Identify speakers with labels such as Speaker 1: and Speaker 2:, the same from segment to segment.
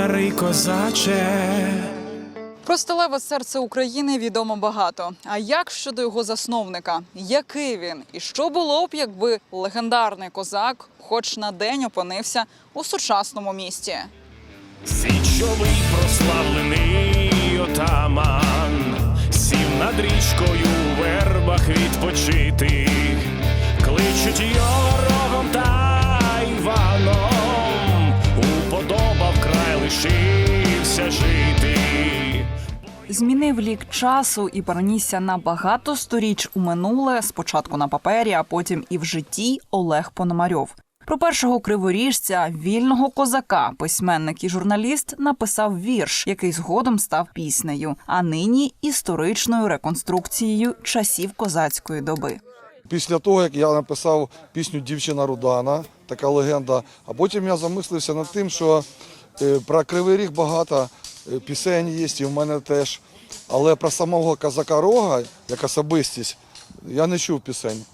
Speaker 1: старий козаче.
Speaker 2: Про сталеве серце України відомо багато. А як щодо його засновника? Який він? І що було б, якби легендарний козак, хоч на день опинився у сучасному місті?
Speaker 1: Січовий прославлений отаман, сів над річкою у вербах відпочити,
Speaker 2: Змінив лік часу і перенісся на багато сторіч у минуле, спочатку на папері, а потім і в житті Олег Пономарьов. Про першого криворіжця, вільного козака, письменник і журналіст написав вірш, який згодом став піснею, а нині історичною реконструкцією часів козацької доби.
Speaker 3: Після того, як я написав пісню Дівчина Рудана, така легенда, а потім я замислився над тим, що е, про Кривий Ріг багато пісень є, і в мене теж. Але про самого козака Рога, як особистість, я не чув пісень.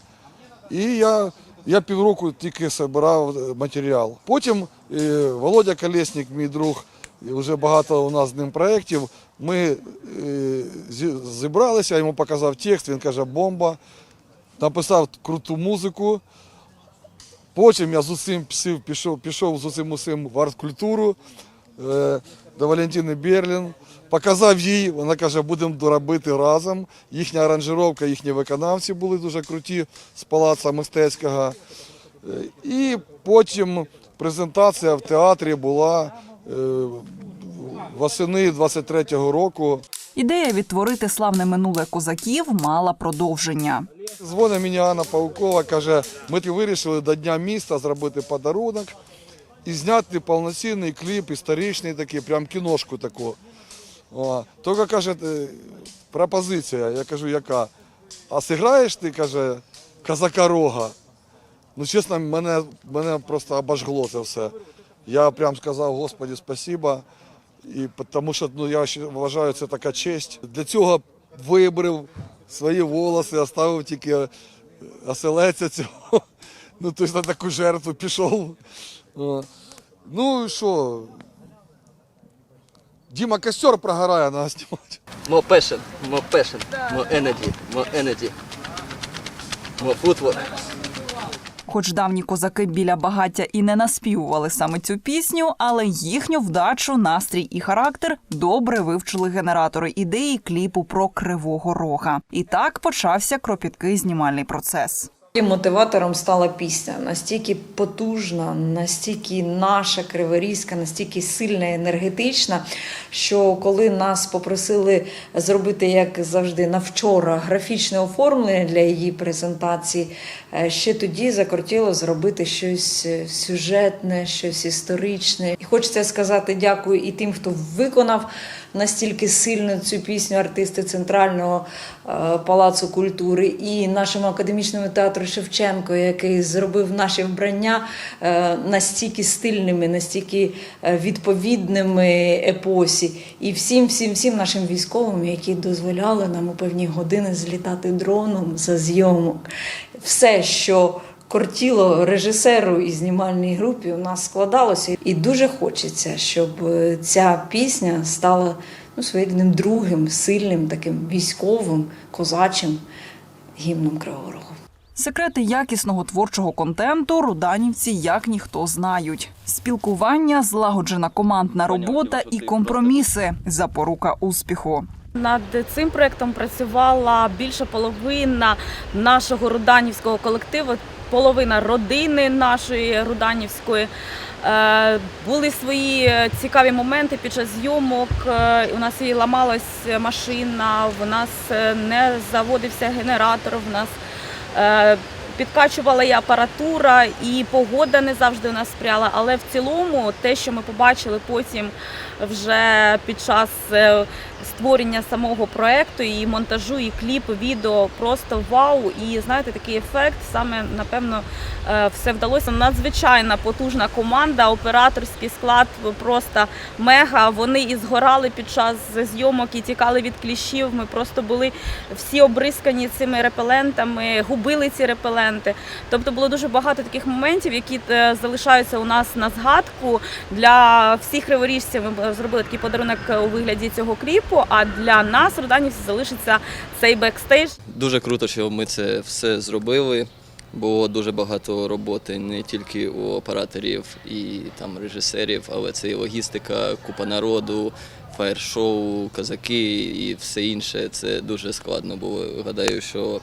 Speaker 3: І я, я півроку тільки збирав е, матеріал. Потім е, Володя Колєснік, мій друг, і вже багато у нас з ним проєктів. Ми е, зібралися, я йому показав текст, він каже, бомба написав круту музику. Потім я з усім пішов, пішов з усім усім в арт-культуру е, до Валентини Берлін. Показав їй, вона каже, будемо робити разом. Їхня аранжировка, їхні виконавці були дуже круті з палаца мистецького. Е, І потім презентація в театрі була е, восени 23-го року.
Speaker 2: Ідея відтворити славне минуле козаків мала продовження.
Speaker 3: Дзвонить мені Анна Паукова, каже, ми вирішили до Дня міста зробити подарунок і зняти повноцінний кліп, історичний такий, прям кіношку таку. О, Тільки каже, «Е, пропозиція. Я кажу, яка? А зіграєш ти, каже, козака рога. Ну, чесно, мене, мене просто обожгло це все. Я прям сказав, Господі, спасіба. І тому що ну, я вважаю, це така честь. Для цього вибрив свої волоси, оставив тільки оселеця цього. Ну, тобто на таку жертву пішов. О. Ну і що? Діма костер прогорає, треба знімати.
Speaker 4: More passion, more passion, more energy, more energy, more footwork.
Speaker 2: Хоч давні козаки біля багаття і не наспівували саме цю пісню, але їхню вдачу, настрій і характер добре вивчили генератори ідеї кліпу про кривого рога. І так почався кропіткий знімальний процес.
Speaker 5: І мотиватором стала пісня настільки потужна, настільки наша криворізька, настільки сильна, і енергетична, що коли нас попросили зробити, як завжди, на вчора графічне оформлення для її презентації, е, ще тоді закортіло зробити щось е, сюжетне, щось історичне. І хочеться сказати дякую і тим, хто виконав настільки сильно цю пісню артисти Центрального е, палацу культури і нашому академічному театру Шевченко, який зробив наші вбрання е, настільки стильними, настільки е, відповідними епосі, і всім, всім, всім нашим військовим, які дозволяли нам у певні години злітати дроном за зйомок. Все, що кортіло режисеру і знімальній групі у нас складалося. І дуже хочеться, щоб е, ця пісня стала ну, своєрідним другим, сильним, таким військовим, козачим гімном Кривого Рогу.
Speaker 2: Секрети якісного творчого контенту руданівці як ніхто знають. Спілкування, злагоджена командна робота і компроміси запорука успіху.
Speaker 6: Над цим проектом працювала більша половина нашого руданівського колективу, половина родини нашої руданівської. Е, Були свої цікаві моменти під час зйомок. Е, У нас і ламалась машина, в нас е, не заводився генератор, в нас підкачувала і апаратура, і погода не завжди у нас сприяла. Але в цілому, те, що ми побачили потім вже під час е, створення самого проекту, і монтажу, і кліпу, відео просто вау. І знаєте, такий ефект саме напевно е, все вдалося. Надзвичайна потужна команда, операторський склад просто мега. Вони і згорали під час зйомок і тікали від кліщів. Ми просто були всі обрискані цими репелентами, губили ці репеленти. Тобто було дуже багато таких моментів, які е, залишаються у нас на згадку для всіх криворіжців. Ми зробили такий подарунок у вигляді цього кліпу. А для нас, руданівців, залишиться цей бекстейдж.
Speaker 4: Дуже круто, що ми це все зробили. Було дуже багато роботи не тільки у операторів і там режисерів, але це і логістика, купа народу, фаєр-шоу, козаки і все інше. Це дуже складно було. Гадаю, що е,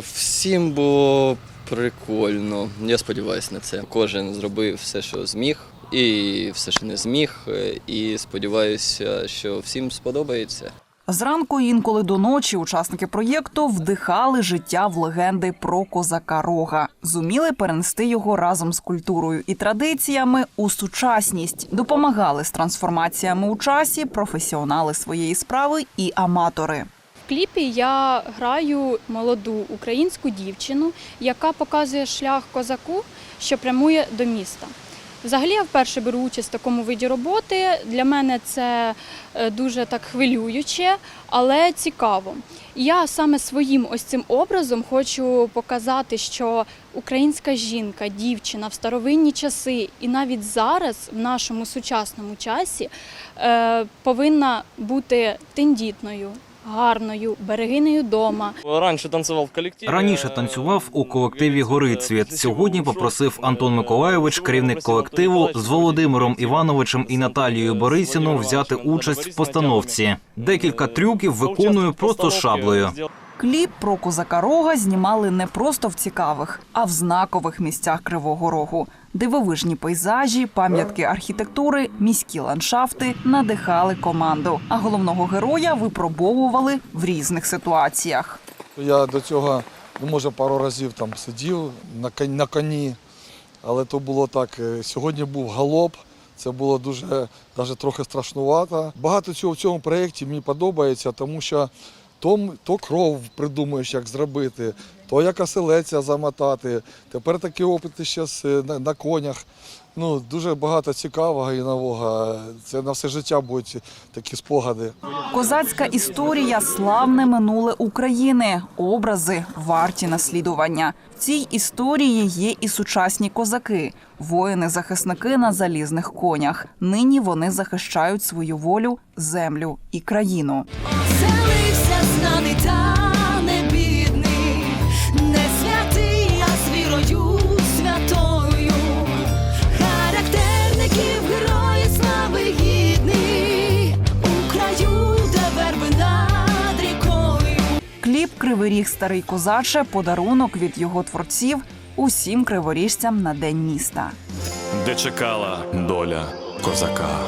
Speaker 4: всім було прикольно. Я сподіваюся на це. Кожен зробив все, що зміг, і все, що не зміг. Е, І сподіваюся, що всім сподобається.
Speaker 2: Зранку інколи до ночі учасники проєкту вдихали життя в легенди про козака Рога, зуміли перенести його разом з культурою і традиціями у сучасність, допомагали з трансформаціями у часі професіонали своєї справи і аматори.
Speaker 7: Кліпі я граю молоду українську дівчину, яка показує шлях козаку, що прямує до міста. Взагалі я вперше беру участь в такому виді роботи. Для мене це е, дуже так хвилююче, але цікаво. Я саме своїм ось цим образом хочу показати, що українська жінка, дівчина в старовинні часи і навіть зараз, в нашому сучасному часі, е, повинна бути тендітною, гарною, берегинею дома.
Speaker 8: Раніше танцював в колективі.
Speaker 9: Раніше танцював у колективі Горицвіт. Сьогодні попросив Антон Миколайович, керівник колективу, з Володимиром Івановичем і Наталією Борисіну взяти участь в постановці. Декілька трюків виконую просто шаблею.
Speaker 2: Кліп про козака Рога знімали не просто в цікавих, а в знакових місцях Кривого Рогу. Дивовижні пейзажі, пам'ятки архітектури, міські ландшафти надихали команду. А головного героя випробовували в різних ситуаціях.
Speaker 3: Я до цього, ну може, пару разів там сидів на кон- на коні, але то було так. е, Сьогодні був галоп. Це було дуже навіть трохи страшнувато. Багато цього в цьому проєкті мені подобається, тому що то, то кров придумаєш, як зробити, то як оселеця замотати. Тепер такі опити ще на, на конях. Ну, дуже багато цікавого і нового. Це на все життя будуть такі спогади.
Speaker 2: Козацька історія славне минуле України. Образи варті наслідування. В цій історії є і сучасні козаки, воїни-захисники на залізних конях. Нині вони захищають свою волю, землю і країну. Кривий ріг старий козаче подарунок від його творців усім криворіжцям на день міста.
Speaker 1: де чекала доля козака.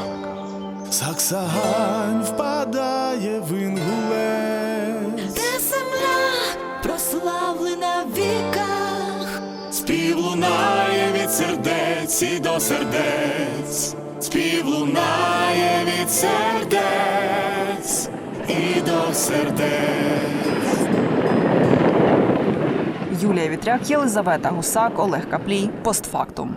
Speaker 10: Саксагань впадає в інгулець.
Speaker 11: Де земля прославлена в віках.
Speaker 1: Спів лунає від сердець і до сердець, спів лунає від сердець і до сердець.
Speaker 2: Юлія Вітряк, Єлизавета Гусак, Олег Каплій. Постфактум.